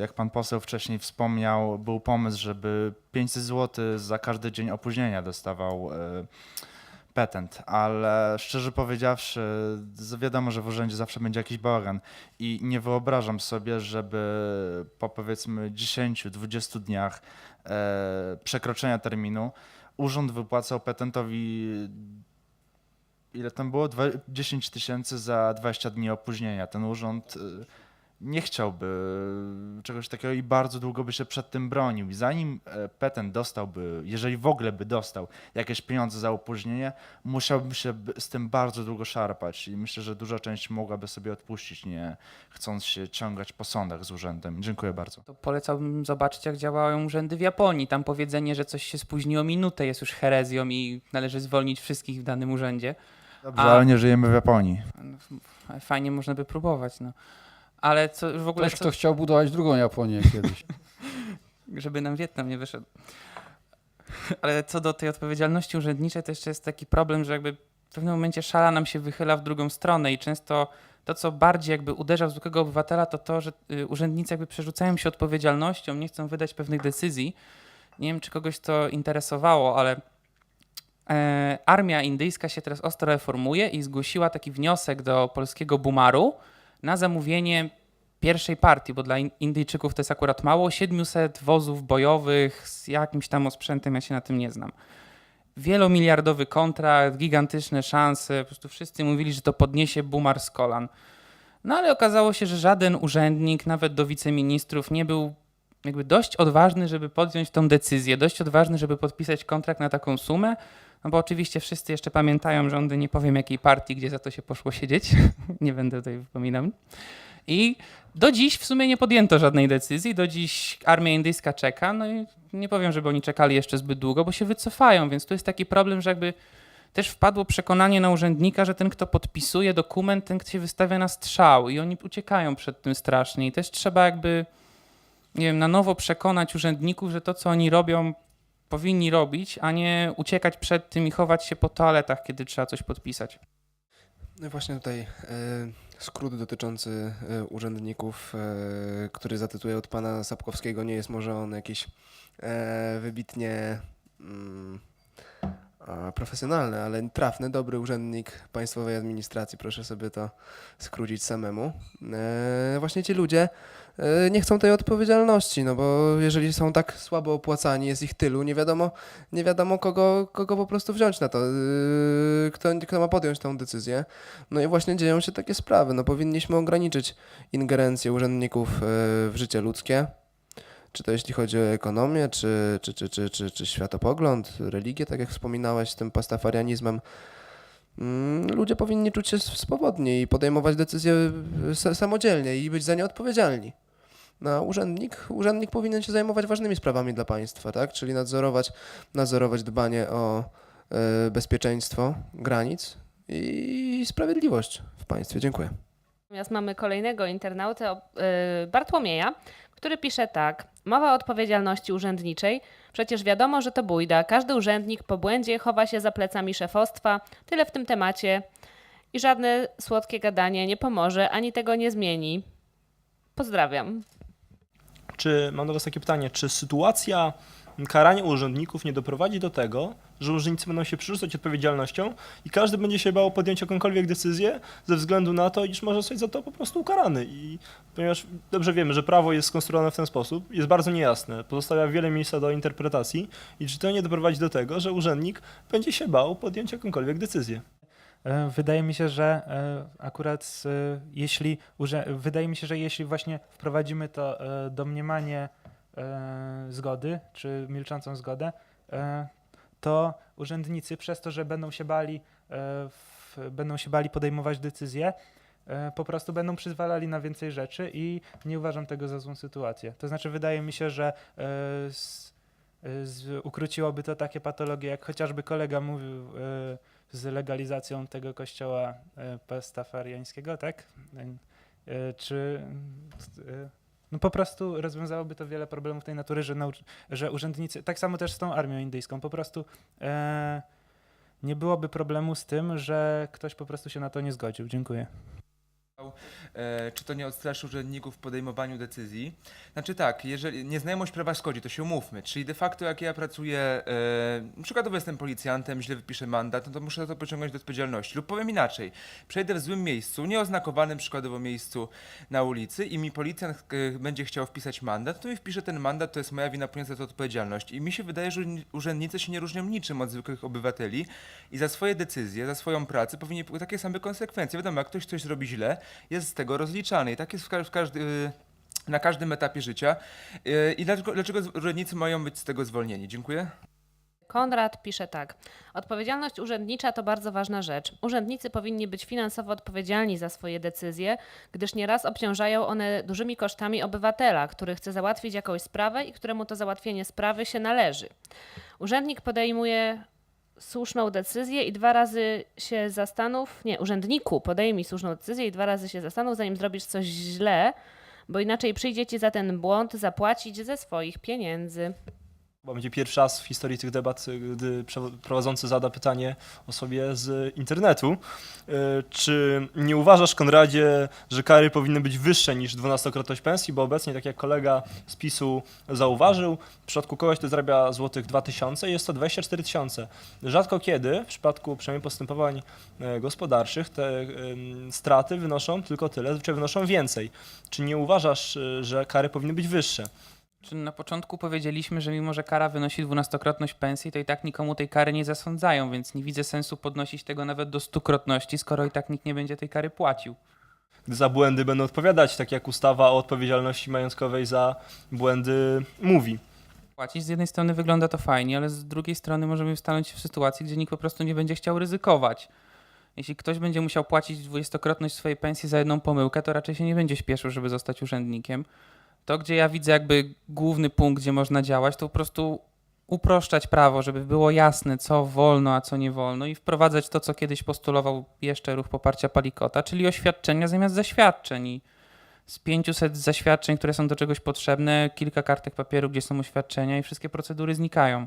Jak pan poseł wcześniej wspomniał, był pomysł, żeby 500 zł za każdy dzień opóźnienia dostawał e, petent, ale szczerze powiedziawszy, wiadomo, że w urzędzie zawsze będzie jakiś bałagan i nie wyobrażam sobie, żeby po powiedzmy 10-20 dniach e, przekroczenia terminu urząd wypłacał petentowi ile tam było? Dwa- 10 tysięcy za 20 dni opóźnienia. Ten urząd nie chciałby czegoś takiego i bardzo długo by się przed tym bronił. I zanim e, petent dostałby, jeżeli w ogóle by dostał jakieś pieniądze za opóźnienie, musiałby się z tym bardzo długo szarpać. I myślę, że duża część mogłaby sobie odpuścić, nie chcąc się ciągać po sądach z urzędem. Dziękuję bardzo. To polecałbym zobaczyć, jak działają urzędy w Japonii. Tam powiedzenie, że coś się spóźniło minutę jest już herezją i należy zwolnić wszystkich w danym urzędzie. Dobrze, A- ale nie żyjemy w Japonii. Fajnie można by próbować, no. Ale co w ogóle, Ktoś, co, kto chciał budować drugą Japonię kiedyś. żeby nam Wietnam nie wyszedł. Ale co do tej odpowiedzialności urzędniczej, to jeszcze jest taki problem, że jakby w pewnym momencie szala nam się wychyla w drugą stronę i często to, co bardziej jakby uderza w zwykłego obywatela, to to, że y, urzędnicy jakby przerzucają się odpowiedzialnością, nie chcą wydać pewnych decyzji. Nie wiem, czy kogoś to interesowało, ale e, armia indyjska się teraz ostro reformuje i zgłosiła taki wniosek do polskiego Bumaru na zamówienie pierwszej partii, bo dla In- Indyjczyków to jest akurat mało, 700 wozów bojowych z jakimś tam osprzętem, ja się na tym nie znam. Wielomiliardowy kontrakt, gigantyczne szanse, po prostu wszyscy mówili, że to podniesie Bumar z kolan. No ale okazało się, że żaden urzędnik, nawet do wiceministrów, nie był jakby dość odważny, żeby podjąć tą decyzję, dość odważny, żeby podpisać kontrakt na taką sumę, no bo oczywiście wszyscy jeszcze pamiętają rządy, nie powiem jakiej partii, gdzie za to się poszło siedzieć, nie będę tutaj wypominał. I do dziś w sumie nie podjęto żadnej decyzji, do dziś armia indyjska czeka, no i nie powiem, żeby oni czekali jeszcze zbyt długo, bo się wycofają, więc tu jest taki problem, że jakby też wpadło przekonanie na urzędnika, że ten, kto podpisuje dokument, ten, kto się wystawia na strzał. I oni uciekają przed tym strasznie. I też trzeba jakby, nie wiem, na nowo przekonać urzędników, że to, co oni robią, powinni robić, a nie uciekać przed tym i chować się po toaletach, kiedy trzeba coś podpisać. No właśnie tutaj e, skrót dotyczący e, urzędników, e, który zatytuję od pana Sapkowskiego, nie jest może on jakiś wybitnie mm, profesjonalny, ale trafny, dobry urzędnik państwowej administracji, proszę sobie to skrócić samemu. Właśnie ci ludzie nie chcą tej odpowiedzialności, no bo jeżeli są tak słabo opłacani, jest ich tylu, nie wiadomo, nie wiadomo kogo, kogo po prostu wziąć na to, yy, kto, kto ma podjąć tą decyzję. No i właśnie dzieją się takie sprawy. No powinniśmy ograniczyć ingerencję urzędników yy, w życie ludzkie. Czy to jeśli chodzi o ekonomię, czy, czy, czy, czy, czy, czy światopogląd, religię, tak jak wspominałeś z tym pastafarianizmem. Mm, Ludzie powinni czuć się swobodnie i podejmować decyzje sa- samodzielnie i być za nie odpowiedzialni. No, a urzędnik, urzędnik powinien się zajmować ważnymi sprawami dla państwa, tak? Czyli nadzorować, nadzorować dbanie o e, bezpieczeństwo granic i sprawiedliwość w państwie. Dziękuję. Natomiast mamy kolejnego internautę, y, Bartłomieja, który pisze tak. Mowa o odpowiedzialności urzędniczej. Przecież wiadomo, że to bójda. Każdy urzędnik po błędzie chowa się za plecami szefostwa. Tyle w tym temacie. I żadne słodkie gadanie nie pomoże, ani tego nie zmieni. Pozdrawiam. Czy mam do Was takie pytanie, czy sytuacja karania urzędników nie doprowadzi do tego, że urzędnicy będą się przerzucać odpowiedzialnością i każdy będzie się bał podjąć jakąkolwiek decyzję ze względu na to, iż może zostać za to po prostu ukarany. I ponieważ dobrze wiemy, że prawo jest skonstruowane w ten sposób, jest bardzo niejasne, pozostawia wiele miejsca do interpretacji i czy to nie doprowadzi do tego, że urzędnik będzie się bał podjąć jakąkolwiek decyzję. E, Wydaje mi się, że e, akurat e, jeśli wydaje mi się, że jeśli właśnie wprowadzimy to domniemanie zgody, czy milczącą zgodę, to urzędnicy przez to, że będą się bali, będą się bali podejmować decyzje, po prostu będą przyzwalali na więcej rzeczy i nie uważam tego za złą sytuację. To znaczy wydaje mi się, że z, z, ukróciłoby to takie patologie, jak chociażby kolega mówił z legalizacją tego kościoła e, pastafariańskiego, tak? E, Czy e, no po prostu rozwiązałoby to wiele problemów tej natury, że, że urzędnicy, tak samo też z tą armią indyjską, po prostu e, nie byłoby problemu z tym, że ktoś po prostu się na to nie zgodził. Dziękuję. E, czy to nie odstraszy urzędników w podejmowaniu decyzji. Znaczy tak, jeżeli nieznajomość prawa szkodzi, to się umówmy. Czyli de facto jak ja pracuję, e, przykładowo jestem policjantem, źle wypiszę mandat, no to muszę za to pociągnąć do odpowiedzialności. Lub powiem inaczej, przejdę w złym miejscu, nieoznakowanym przykładowo miejscu na ulicy i mi policjant e, będzie chciał wpisać mandat, to mi wpisze ten mandat, to jest moja wina, poniosę za to odpowiedzialność. I mi się wydaje, że urzędnicy się nie różnią niczym od zwykłych obywateli i za swoje decyzje, za swoją pracę powinni takie same konsekwencje. Wiadomo, jak ktoś coś zrobi źle, jest z tego rozliczany i tak jest w, ka- w każdy, y, na każdym etapie życia. Y, I dlaczego, dlaczego urzędnicy mają być z tego zwolnieni? Dziękuję. Konrad pisze tak. Odpowiedzialność urzędnicza to bardzo ważna rzecz. Urzędnicy powinni być finansowo odpowiedzialni za swoje decyzje, gdyż nieraz obciążają one dużymi kosztami obywatela, który chce załatwić jakąś sprawę i któremu to załatwienie sprawy się należy. Urzędnik podejmuje słuszną decyzję i dwa razy się zastanów, nie, urzędniku podejmij słuszną decyzję i dwa razy się zastanów, zanim zrobisz coś źle, bo inaczej przyjdzie ci za ten błąd zapłacić ze swoich pieniędzy. Bo będzie pierwszy raz w historii tych debat, gdy przewo- prowadzący zada pytanie osobie z internetu. Y, Czy nie uważasz, Konradzie, że kary powinny być wyższe niż dwunastokrotność pensji? Bo obecnie, tak jak kolega z PiSu zauważył, w przypadku kogoś, kto zarabia złotych 2000, jest to 24 tysiące. Rzadko kiedy, w przypadku przynajmniej postępowań e, gospodarczych, te straty wynoszą tylko tyle, zazwyczaj wynoszą więcej. Czy nie uważasz, y, że kary powinny być wyższe? Czy na początku powiedzieliśmy, że mimo, że kara wynosi dwunastokrotność pensji, to i tak nikomu tej kary nie zasądzają, więc nie widzę sensu podnosić tego nawet do stukrotności, skoro i tak nikt nie będzie tej kary płacił. za błędy będą odpowiadać, tak jak ustawa o odpowiedzialności majątkowej za błędy mówi. Płacić z jednej strony wygląda to fajnie, ale z drugiej strony możemy stanąć w sytuacji, gdzie nikt po prostu nie będzie chciał ryzykować. Jeśli ktoś będzie musiał płacić dwudziestokrotność swojej pensji za jedną pomyłkę, to raczej się nie będzie śpieszył, żeby zostać urzędnikiem. To, gdzie ja widzę jakby główny punkt, gdzie można działać, to po prostu uproszczać prawo, żeby było jasne, co wolno, a co nie wolno i wprowadzać to, co kiedyś postulował jeszcze ruch poparcia Palikota, czyli oświadczenia zamiast zaświadczeń. I z 500 zaświadczeń, które są do czegoś potrzebne, kilka kartek papieru, gdzie są oświadczenia i wszystkie procedury znikają.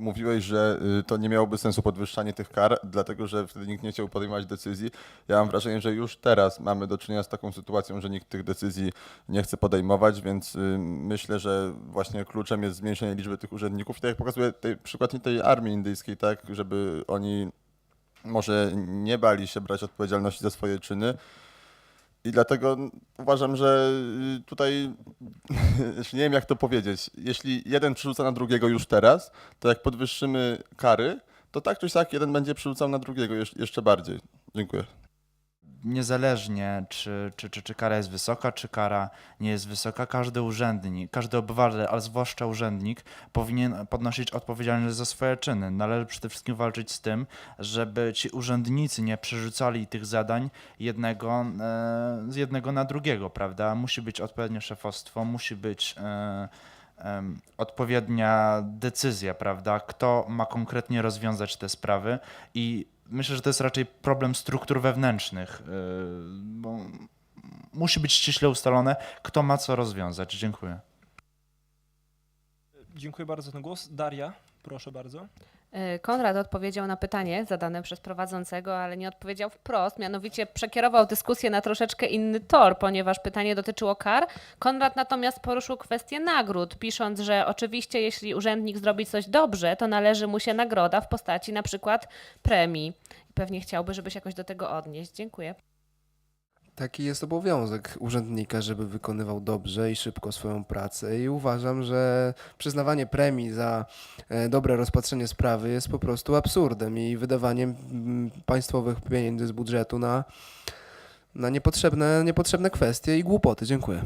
Mówiłeś, że y, to nie miałoby sensu podwyższanie tych kar, dlatego że wtedy nikt nie chciał podejmować decyzji. Ja mam wrażenie, że już teraz mamy do czynienia z taką sytuacją, że nikt tych decyzji nie chce podejmować, więc y, myślę, że właśnie kluczem jest zmniejszenie liczby tych urzędników. I tak jak pokazuje tej, przykład tej armii indyjskiej, tak, żeby oni może nie bali się brać odpowiedzialności za swoje czyny. I dlatego uważam, że y, tutaj nie wiem jak to powiedzieć. Jeśli jeden przerzuca na drugiego już teraz, to jak podwyższymy kary, to tak czy siak jeden będzie przerzucał na drugiego jeszcze bardziej. Dziękuję. Niezależnie, czy, czy, czy, czy kara jest wysoka, czy kara nie jest wysoka, każdy urzędnik, każdy obywatel, ale zwłaszcza urzędnik, powinien podnosić odpowiedzialność za swoje czyny. Należy przede wszystkim walczyć z tym, żeby ci urzędnicy nie przerzucali tych zadań jednego, e, z jednego na drugiego, prawda? Musi być odpowiednie szefostwo, musi być e, odpowiednia decyzja, prawda? Kto ma konkretnie rozwiązać te sprawy i myślę, że to jest raczej problem struktur wewnętrznych, yy, bo musi być ściśle ustalone, kto ma co rozwiązać. Dziękuję. Dziękuję bardzo za ten głos. Daria, proszę bardzo. Y, Konrad odpowiedział na pytanie zadane przez prowadzącego, ale nie odpowiedział wprost, mianowicie przekierował dyskusję na troszeczkę inny tor, ponieważ pytanie dotyczyło kar. Konrad natomiast poruszył kwestię nagród, pisząc, że oczywiście jeśli urzędnik zrobi coś dobrze, to należy mu się nagroda w postaci na przykład premii. Pewnie chciałby, żeby się jakoś do tego odnieść. Dziękuję. Taki jest obowiązek urzędnika, żeby wykonywał dobrze i szybko swoją pracę i uważam, że przyznawanie premii za e, dobre rozpatrzenie sprawy jest po prostu absurdem i wydawaniem mm, państwowych pieniędzy z budżetu na, na niepotrzebne, niepotrzebne kwestie i głupoty. Dziękuję.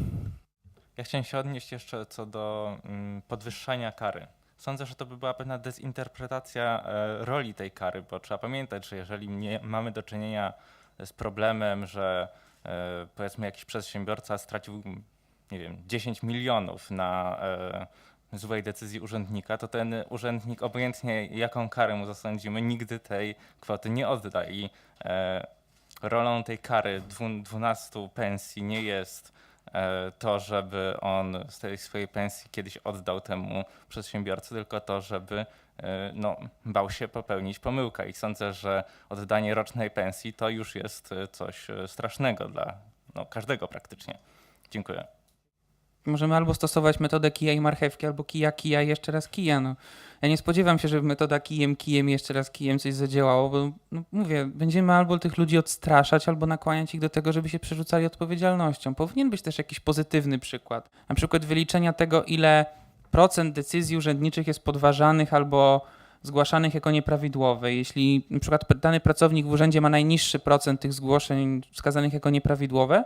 Ja chciałem się odnieść jeszcze co do mm, podwyższania kary. Sądzę, że to by była pewna dezinterpretacja e, roli tej kary, bo trzeba pamiętać, że jeżeli mamy do czynienia z problemem, że powiedzmy jakiś przedsiębiorca stracił, nie wiem, 10 milionów na e, złej decyzji urzędnika, to ten urzędnik, obojętnie jaką karę mu zasądzimy, nigdy tej kwoty nie odda. I e, rolą tej kary dwu- 12 pensji nie jest e, to, żeby on z tej swojej pensji kiedyś oddał temu przedsiębiorcy, tylko to, żeby e, no, bał się popełnić pomyłkę. I sądzę, że oddanie rocznej pensji to już jest e, coś e, strasznego dla no, każdego praktycznie. Dziękuję. Możemy albo stosować metodę kija i marchewki, albo kija, kija i jeszcze raz kija. No. Ja nie spodziewam się, żeby metoda kijem, kijem jeszcze raz kijem coś zadziałało, bo no, mówię, będziemy albo tych ludzi odstraszać, albo nakłaniać ich do tego, żeby się przerzucali odpowiedzialnością. Powinien być też jakiś pozytywny przykład. Na przykład wyliczenia tego, ile procent decyzji urzędniczych jest podważanych albo zgłaszanych jako nieprawidłowe. Jeśli na przykład dany pracownik w urzędzie ma najniższy procent tych zgłoszeń wskazanych jako nieprawidłowe,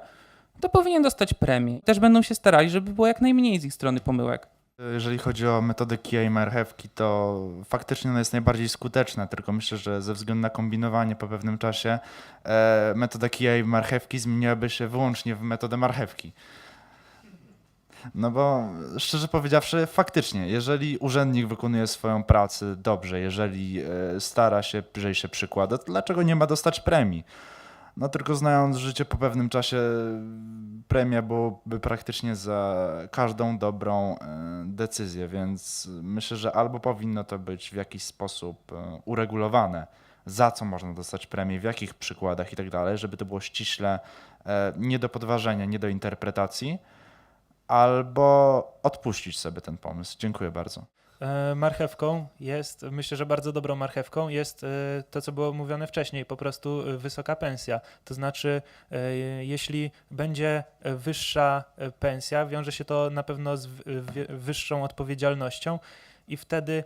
to powinien dostać premię. Też będą się starali, żeby było jak najmniej z ich strony pomyłek. Jeżeli chodzi o metodę kija i marchewki, to faktycznie ona jest najbardziej skuteczna, tylko myślę, że ze względu na kombinowanie po pewnym czasie e, metoda kija i marchewki zmieniłaby się wyłącznie w metodę marchewki. No bo szczerze powiedziawszy, faktycznie, jeżeli urzędnik wykonuje swoją pracę dobrze, jeżeli e, stara się, jeżeli się przykłada, to dlaczego nie ma dostać premii? No tylko znając życie po pewnym czasie, premia byłoby praktycznie za każdą dobrą e, decyzję, więc myślę, że albo powinno to być w jakiś sposób e, uregulowane, za co można dostać premię, w jakich przykładach i tak dalej, żeby to było ściśle e, nie do podważenia, nie do interpretacji, albo odpuścić sobie ten pomysł. Dziękuję bardzo. E, Marchewką jest, myślę, że bardzo dobrą marchewką jest e, to, co było mówione wcześniej, po prostu e, wysoka pensja. To znaczy, jeśli będzie wyższa pensja, wiąże się to na pewno z wyższą odpowiedzialnością i wtedy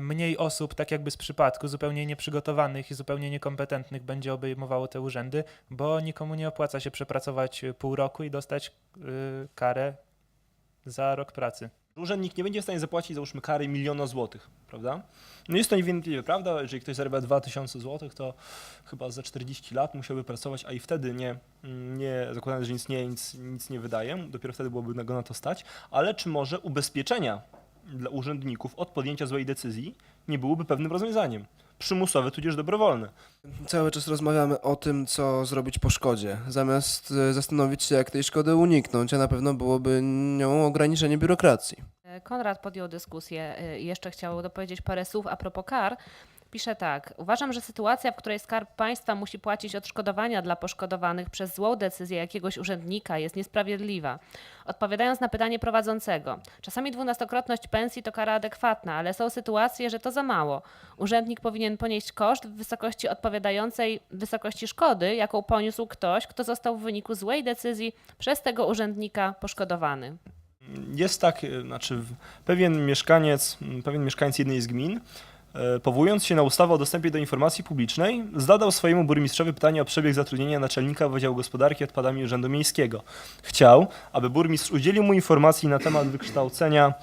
mniej osób, tak jakby z przypadku, zupełnie nieprzygotowanych i zupełnie niekompetentnych będzie obejmowało te urzędy, bo nikomu nie opłaca się przepracować pół roku i dostać karę za rok pracy. Urzędnik nie będzie w stanie zapłacić, załóżmy, kary miliona złotych, prawda? No jest to niewątpliwie prawda, jeżeli ktoś zarabia 2000 złotych, to chyba za 40 lat musiałby pracować, a i wtedy nie, nie zakładając, że nic nie, nic, nic nie wydaje, dopiero wtedy byłoby go na to stać, ale czy może ubezpieczenia dla urzędników od podjęcia złej decyzji nie byłoby pewnym rozwiązaniem? Przymusowe, tudzież dobrowolne. Cały czas rozmawiamy o tym, co zrobić po szkodzie, zamiast e, zastanowić się, jak tej szkody uniknąć, a na pewno byłoby nią ograniczenie biurokracji. E, Konrad podjął dyskusję i jeszcze chciał dopowiedzieć parę słów a propos kar. Pisze tak. Uważam, że sytuacja, w której Skarb Państwa musi płacić odszkodowania dla poszkodowanych przez złą decyzję jakiegoś urzędnika jest niesprawiedliwa. Odpowiadając na pytanie prowadzącego, czasami dwunastokrotność pensji to kara adekwatna, ale są sytuacje, że to za mało. Urzędnik powinien ponieść koszt w wysokości odpowiadającej wysokości szkody, jaką poniósł ktoś, kto został w wyniku złej decyzji przez tego urzędnika poszkodowany. Jest tak, znaczy pewien mieszkaniec, pewien mieszkaniec jednej z gmin, powołując się na ustawę o dostępie do informacji publicznej, zadał swojemu burmistrzowi pytanie o przebieg zatrudnienia naczelnika Wydziału Gospodarki Odpadami Urzędu Miejskiego. Chciał, aby burmistrz udzielił mu informacji na temat wykształcenia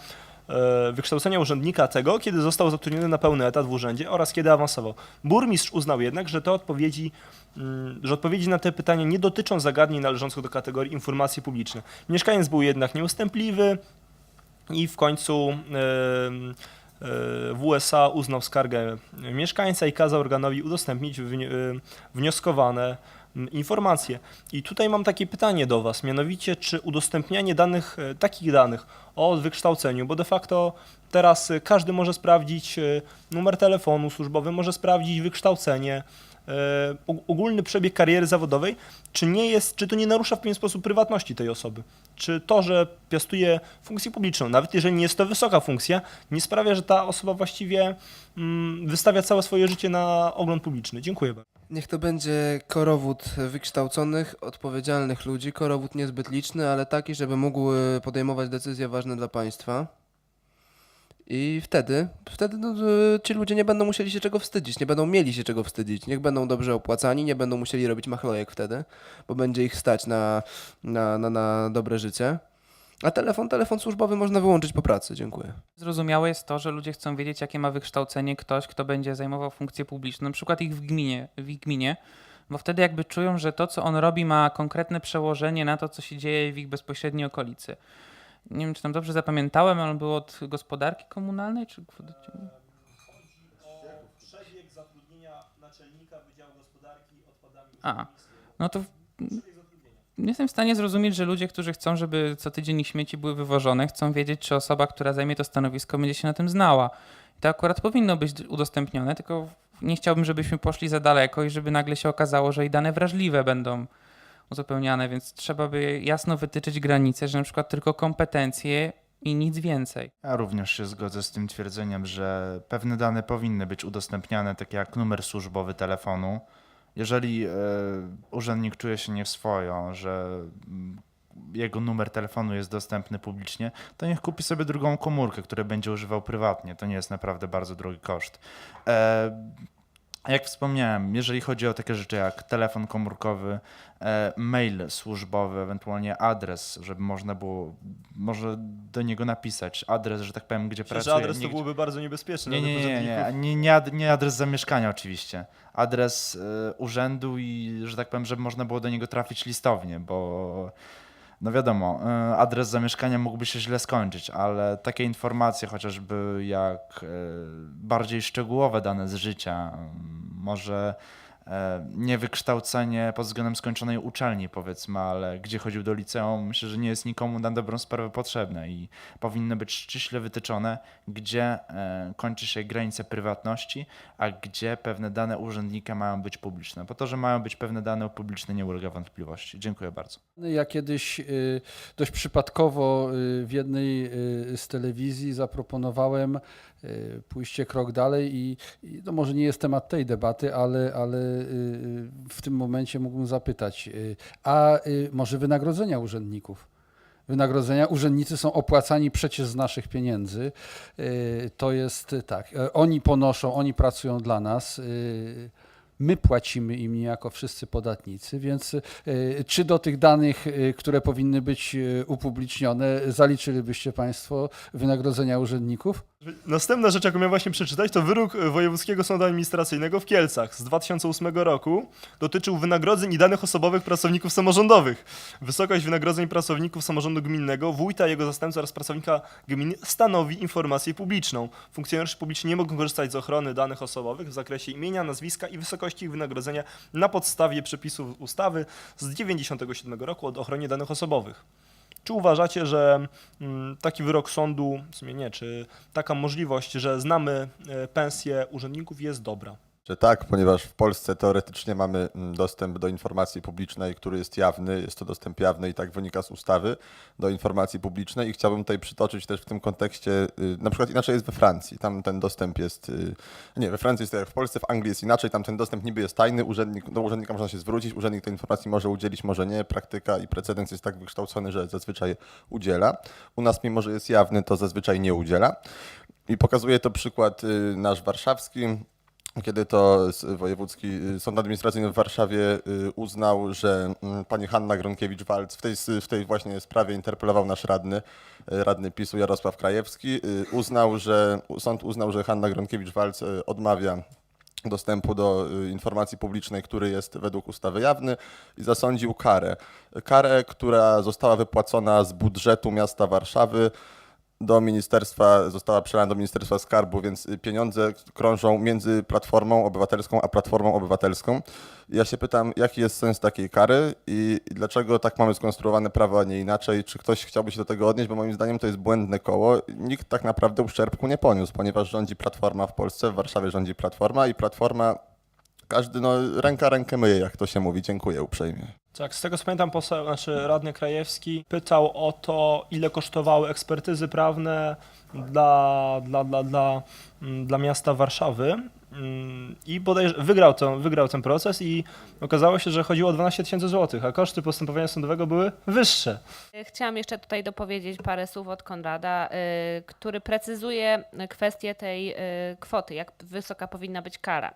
e, wykształcenia urzędnika tego, kiedy został zatrudniony na pełny etat w urzędzie oraz kiedy awansował. Burmistrz uznał jednak, że te odpowiedzi, mm, że odpowiedzi na te pytania nie dotyczą zagadnień należących do kategorii informacje publiczne. Mieszkaniec był jednak nieustępliwy i w końcu e, w USA uznał skargę mieszkańca i kazał organowi udostępnić e, wnioskowane informacje. I tutaj mam takie pytanie do Was, mianowicie czy udostępnianie danych, e, takich danych o wykształceniu, bo de facto teraz e, każdy może sprawdzić e, numer telefonu służbowy, może sprawdzić wykształcenie, ogólny przebieg kariery zawodowej, czy nie jest, czy to nie narusza w pewien sposób prywatności tej osoby? Czy to, że piastuje funkcję publiczną, nawet jeżeli nie jest to wysoka funkcja, nie sprawia, że ta osoba właściwie mm, wystawia całe swoje życie na ogląd publiczny? Dziękuję bardzo. Niech to będzie korowód wykształconych, odpowiedzialnych ludzi, korowód niezbyt liczny, ale taki, żeby mógł e, podejmować decyzje ważne dla państwa. I wtedy, wtedy no, ci ludzie nie będą musieli się czego wstydzić, nie będą mieli się czego wstydzić. Niech będą dobrze opłacani, nie będą musieli robić machlojek wtedy, bo będzie ich stać na, na, na, na dobre życie. A telefon, telefon służbowy można wyłączyć po pracy. Dziękuję. Zrozumiałe jest to, że ludzie chcą wiedzieć, jakie ma wykształcenie ktoś, kto będzie zajmował funkcję publiczną, na przykład ich w gminie, w ich gminie, bo wtedy jakby czują, że to, co on robi, ma konkretne przełożenie na to, co się dzieje w ich bezpośredniej okolicy. Nie wiem, czy tam dobrze zapamiętałem, ale on był od gospodarki komunalnej, czy wodociągu? Przebieg zatrudnienia naczelnika Wydziału Gospodarki Odpadami A, no to nie jestem w stanie zrozumieć, że ludzie, którzy chcą, żeby co tydzień ich śmieci były wywożone, chcą wiedzieć, czy osoba, która zajmie to stanowisko, będzie się na tym znała. I to akurat powinno być udostępnione, tylko nie chciałbym, żebyśmy poszli za daleko i żeby nagle się okazało, że i dane wrażliwe będą uzupełniane, więc trzeba by jasno wytyczyć granice, że na przykład tylko kompetencje i nic więcej. Ja również się zgodzę z tym twierdzeniem, że pewne dane powinny być udostępniane, takie jak numer służbowy telefonu. Jeżeli e, urzędnik czuje się nieswojo, że mm, jego numer telefonu jest dostępny publicznie, to niech kupi sobie drugą komórkę, której będzie używał prywatnie. To nie jest naprawdę bardzo drogi koszt. E, jak wspomniałem, jeżeli chodzi o takie rzeczy jak telefon komórkowy, e, mail służbowy, ewentualnie adres, żeby można było może do niego napisać, adres, że tak powiem, gdzie że pracuje. adres to byłoby bardzo niebezpieczne nie, nie, nie, nie, nie adres zamieszkania oczywiście. Adres e, urzędu i, że tak powiem, żeby można było do niego trafić listownie, bo no wiadomo, e, adres zamieszkania mógłby się źle skończyć, ale takie informacje chociażby jak e, bardziej szczegółowe dane z życia, mm, może e, nie wykształcenie pod względem skończonej uczelni powiedzmy, ale gdzie chodził do liceum, myślę, że nie jest nikomu na dobrą sprawę potrzebne i powinny być ściśle wytyczone, gdzie e, kończy się granica prywatności, a gdzie pewne dane urzędnika mają być publiczne. Po to, że mają być pewne dane publiczne nie ulega wątpliwości. Dziękuję bardzo. Ja kiedyś y, dość przypadkowo y, w jednej y, z telewizji zaproponowałem pójście krok dalej i, i to może nie jest temat tej debaty, ale, ale y, w tym momencie mógłbym zapytać, y, a y, może wynagrodzenia urzędników? Wynagrodzenia. Urzędnicy są opłacani przecież z naszych pieniędzy. Y, To jest y, tak. y, Oni ponoszą, oni pracują dla nas. y, My płacimy im niejako wszyscy podatnicy, więc y, czy do tych danych, y, które powinny być y, upublicznione, zaliczylibyście Państwo wynagrodzenia urzędników? Następna rzecz, jaką miałem właśnie przeczytać, to wyrok e, Wojewódzkiego Sądu Administracyjnego w Kielcach z 2008 roku dotyczył wynagrodzeń i danych osobowych pracowników samorządowych. Wysokość wynagrodzeń pracowników samorządu gminnego, wójta, jego zastępcy oraz pracownika gminy stanowi informację publiczną. Funkcjonariusze publiczni nie mogą korzystać z ochrony danych osobowych w zakresie imienia, nazwiska i wysokości ich wynagrodzenia na podstawie przepisów ustawy z 1997 roku o ochronie danych osobowych. Czy uważacie, że mm, taki wyrok sądu, w sumie nie, czy taka możliwość, że znamy e, pensje urzędników jest dobra? Że tak, ponieważ w Polsce teoretycznie mamy mm, dostęp do informacji publicznej, który jest jawny, jest to dostęp jawny i tak wynika z ustawy do informacji publicznej i chciałbym tutaj przytoczyć też w tym kontekście, y, na przykład inaczej jest we Francji, tam ten dostęp jest, y, nie, we Francji jest tak jak w Polsce, w Anglii jest inaczej, tam ten dostęp niby jest tajny, urzędnik, do urzędnika można się zwrócić, urzędnik tej informacji może udzielić, może nie, praktyka i precedens jest tak wykształcony, że zazwyczaj udziela. U nas mimo, że jest jawny, to zazwyczaj nie udziela. I pokazuje to przykład y, nasz warszawski, kiedy to Wojewódzki y, Sąd Administracyjny w Warszawie y, uznał, że mm, pani Hanna Gronkiewicz-Walc w tej, w tej właśnie sprawie interpelował nasz radny, y, radny PiSu Jarosław Krajewski, uznał, że sąd uznał, że Hanna Gronkiewicz-Walc odmawia dostępu do informacji publicznej, który jest według ustawy jawny i zasądził karę. Karę, która została wypłacona z budżetu miasta Warszawy do ministerstwa, została przelana do Ministerstwa Skarbu, więc y, pieniądze krążą między Platformą Obywatelską a Platformą Obywatelską. Ja się pytam, jaki jest sens takiej kary i dlaczego tak mamy skonstruowane prawo, a nie inaczej? Czy ktoś chciałby się do tego odnieść? Bo moim zdaniem to jest błędne koło. Nikt tak naprawdę uszczerbku nie poniósł, ponieważ rządzi Platforma w Polsce, w Warszawie rządzi Platforma i Platforma, każdy no, ręka rękę myje, jak to się mówi. Dziękuję uprzejmie. Tak, z tego co pamiętam, poseł, znaczy radny Krajewski pytał o to, ile kosztowały ekspertyzy prawne dla, dla, dla, dla, mm, dla miasta Warszawy. Mm, I bodajże wygrał, to, wygrał ten proces i okazało się, że chodziło o 12 tysięcy złotych, a koszty postępowania sądowego były wyższe. Chciałam jeszcze tutaj dopowiedzieć parę słów od Konrada, y, który precyzuje kwestię tej y, kwoty, jak wysoka powinna być kara.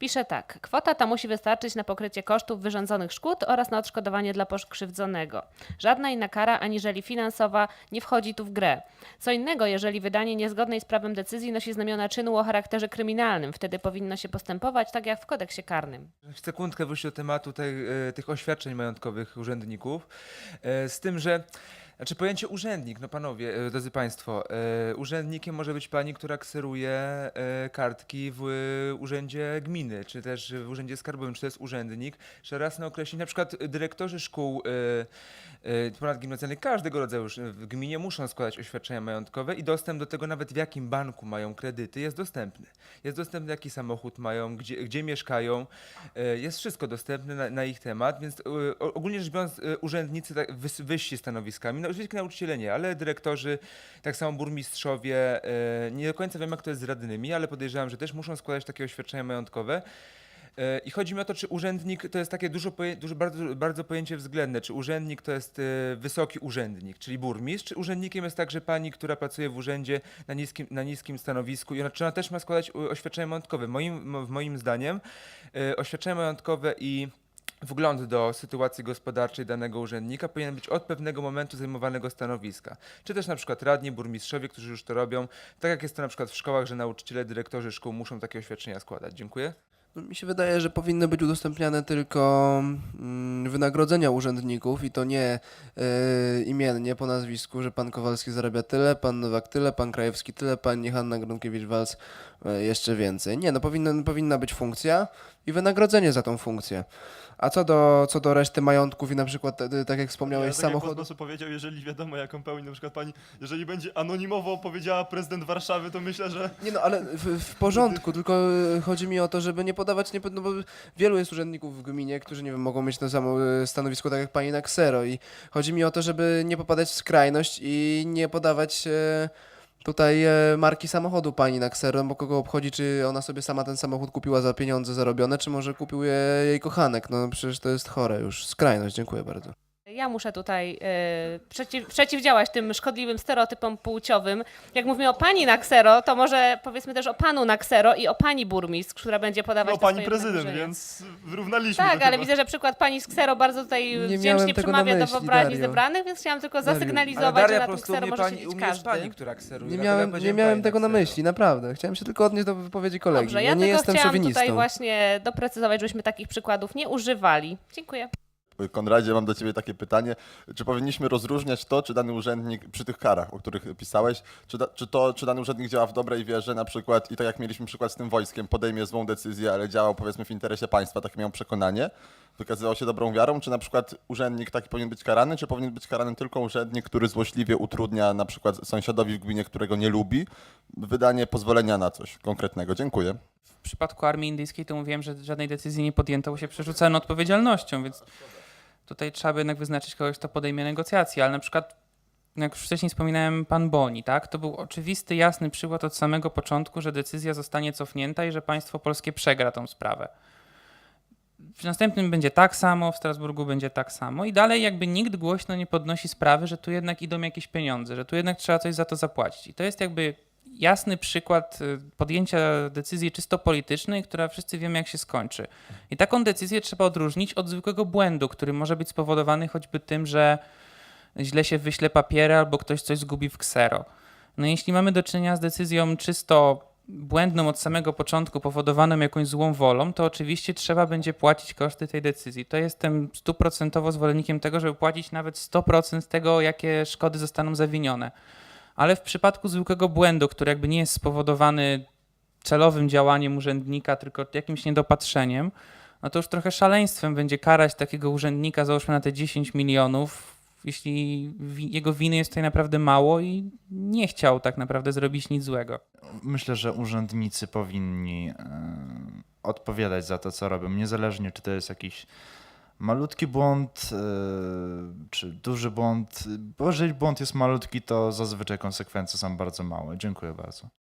Pisze tak: Kwota ta musi wystarczyć na pokrycie kosztów wyrządzonych szkód oraz na odszkodowanie dla pokrzywdzonego. Żadna inna kara aniżeli finansowa nie wchodzi tu w grę. Co innego, jeżeli wydanie niezgodnej z prawem decyzji nosi znamiona czynu o charakterze kryminalnym, wtedy powinno się postępować tak jak w kodeksie karnym. Sekundkę wrócić do tematu e, tych oświadczeń majątkowych urzędników. E, Z tym, że Znaczy pojęcie urzędnik, no panowie, e, drodzy państwo, e, urzędnikiem może być pani, która kseruje e, kartki w e, urzędzie gminy, czy też w urzędzie skarbowym, czy to jest urzędnik, raz na określenie, na przykład dyrektorzy szkół e, e, ponadgimnazjalnych każdego rodzaju w gminie muszą składać oświadczenia majątkowe i dostęp do tego nawet w jakim banku mają kredyty jest dostępny. Jest dostępny jaki samochód mają, gdzie, gdzie mieszkają, e, jest wszystko dostępne na, na ich temat, więc e, ogólnie rzecz biorąc e, urzędnicy tak, wyżsi stanowiskami, no oczywiście nauczyciele nie, ale dyrektorzy, tak samo burmistrzowie, e, nie do końca wiem jak to jest z radnymi, ale podejrzewam, że też muszą składać takie oświadczenia majątkowe. E, I chodzi mi o to, czy urzędnik to jest takie dużo, dużo bardzo, bardzo pojęcie względne, czy urzędnik to jest e, wysoki urzędnik, czyli burmistrz, czy urzędnikiem jest także pani, która pracuje w urzędzie na niskim, na niskim stanowisku i ona, czy ona też ma składać oświadczenie majątkowe. Moim, mo- moim zdaniem oświadczenie majątkowe i wgląd do sytuacji gospodarczej danego urzędnika powinien być od pewnego momentu zajmowanego stanowiska. Czy też na przykład radni, burmistrzowie, którzy już to robią, tak jak jest to na przykład w szkołach, że nauczyciele, dyrektorzy szkół muszą takie oświadczenia składać. Dziękuję. No, mi się wydaje, że powinny być udostępniane tylko mm, wynagrodzenia urzędników i to nie e, imiennie po nazwisku, że pan Kowalski zarabia tyle, pan Nowak tyle, pan Krajewski tyle, pani Hanna Gronkiewicz-Walc e, jeszcze więcej. Nie, no powinna, powinna być funkcja i wynagrodzenie za tą funkcję. A co do, co do reszty majątków i na przykład, e, tak jak wspomniałeś, ja, tak jak samochodu... Kosmosu powiedział, jeżeli wiadomo jaką pełni na przykład pani, jeżeli będzie anonimowo powiedziała prezydent Warszawy, to myślę, że Nie no, ale w, w porządku, tylko e, chodzi mi o to, żeby nie podawać, nie, no bo wielu jest urzędników w gminie, którzy nie wiem, mogą mieć to samo e, stanowisko tak jak pani na ksero i chodzi mi o to, żeby nie popadać w skrajność i nie podawać e, tutaj e, marki samochodu pani na ksero, bo kogo obchodzi, czy ona sobie sama ten samochód kupiła za pieniądze zarobione, czy może kupił je jej kochanek, no przecież to jest chore już, skrajność, dziękuję bardzo. Ja muszę tutaj y, przeciw, przeciwdziałać tym szkodliwym stereotypom płciowym. Jak mówimy o pani na ksero, to może powiedzmy też o panu na ksero i o pani burmistrz, która będzie podawać no te pani swoje prezydent, więc wyrównaliśmy Tak, to ale chyba. widzę, że przykład pani z ksero bardzo tutaj Nie miałem wdzięcznie tego na przemawia do myśli, wyobraźni Dario. zebranych, więc chciałam tylko Dario. zasygnalizować, Ale że Daria na po tym prostu ksero umie może pani, siedzieć umie każdy. pani, która kseruje. Nie dlatego ja miałem, nie powiedziałem miałem pani tego na ksero. myśli, naprawdę. Chciałem się tylko odnieść do wypowiedzi kolegi. Dobrze, ja ja nie tylko jestem chciałam szowinistą. tutaj właśnie doprecyzować, żebyśmy takich przykładów nie używali. Dziękuję. Konradzie, mam do Ciebie takie pytanie. Czy powinniśmy rozróżniać to, czy dany urzędnik, przy tych karach, o których pisałeś, czy, da, czy to, czy dany urzędnik działa w dobrej wierze na przykład, i tak jak mieliśmy przykład z tym wojskiem, podejmie złą decyzję, ale działał powiedzmy w interesie państwa, takie miał przekonanie, wykazywał się dobrą wiarą, czy na przykład urzędnik taki powinien być karany, czy powinien być karany tylko urzędnik, który złośliwie utrudnia na przykład sąsiadowi w gminie, którego nie lubi, wydanie pozwolenia na coś konkretnego. Dziękuję. W przypadku armii indyjskiej to mówiłem, że żadnej decyzji nie podjęto, bo się przerzucano odpowiedzialnością, więc tutaj trzeba by jednak wyznaczyć kogoś, kto podejmie negocjacje, ale na przykład jak już wcześniej wspominałem, pan Boni, tak? To był oczywisty, jasny przykład od samego początku, że decyzja zostanie cofnięta i że państwo polskie przegra tą sprawę. W następnym będzie tak samo, w Strasburgu będzie tak samo i dalej jakby nikt głośno nie podnosi sprawy, że tu jednak idą jakieś pieniądze, że tu jednak trzeba coś za to zapłacić. I to jest jakby jasny przykład y, podjęcia decyzji czysto politycznej, która wszyscy wiemy jak się skończy. I taką decyzję trzeba odróżnić od zwykłego błędu, który może być spowodowany choćby tym, że źle się wyśle papiery albo ktoś coś zgubi w ksero. No jeśli mamy do czynienia z decyzją czysto błędną od samego początku, powodowaną jakąś złą wolą, to oczywiście trzeba będzie płacić koszty tej decyzji. To jestem stuprocentowo zwolennikiem tego, żeby płacić nawet 100% tego, jakie szkody zostaną zawinione. Ale w przypadku zwykłego błędu, który jakby nie jest spowodowany celowym działaniem urzędnika, tylko jakimś niedopatrzeniem, no to już trochę szaleństwem będzie karać takiego urzędnika, załóżmy na te 10 milionów, jeśli jego winy jest tutaj naprawdę mało i nie chciał tak naprawdę zrobić nic złego. Myślę, że urzędnicy powinni e, odpowiadać za to, co robią, niezależnie czy to jest jakiś malutki błąd, e, czy duży błąd. Bo jeżeli błąd jest malutki, to zazwyczaj konsekwencje są bardzo małe. Dziękuję bardzo.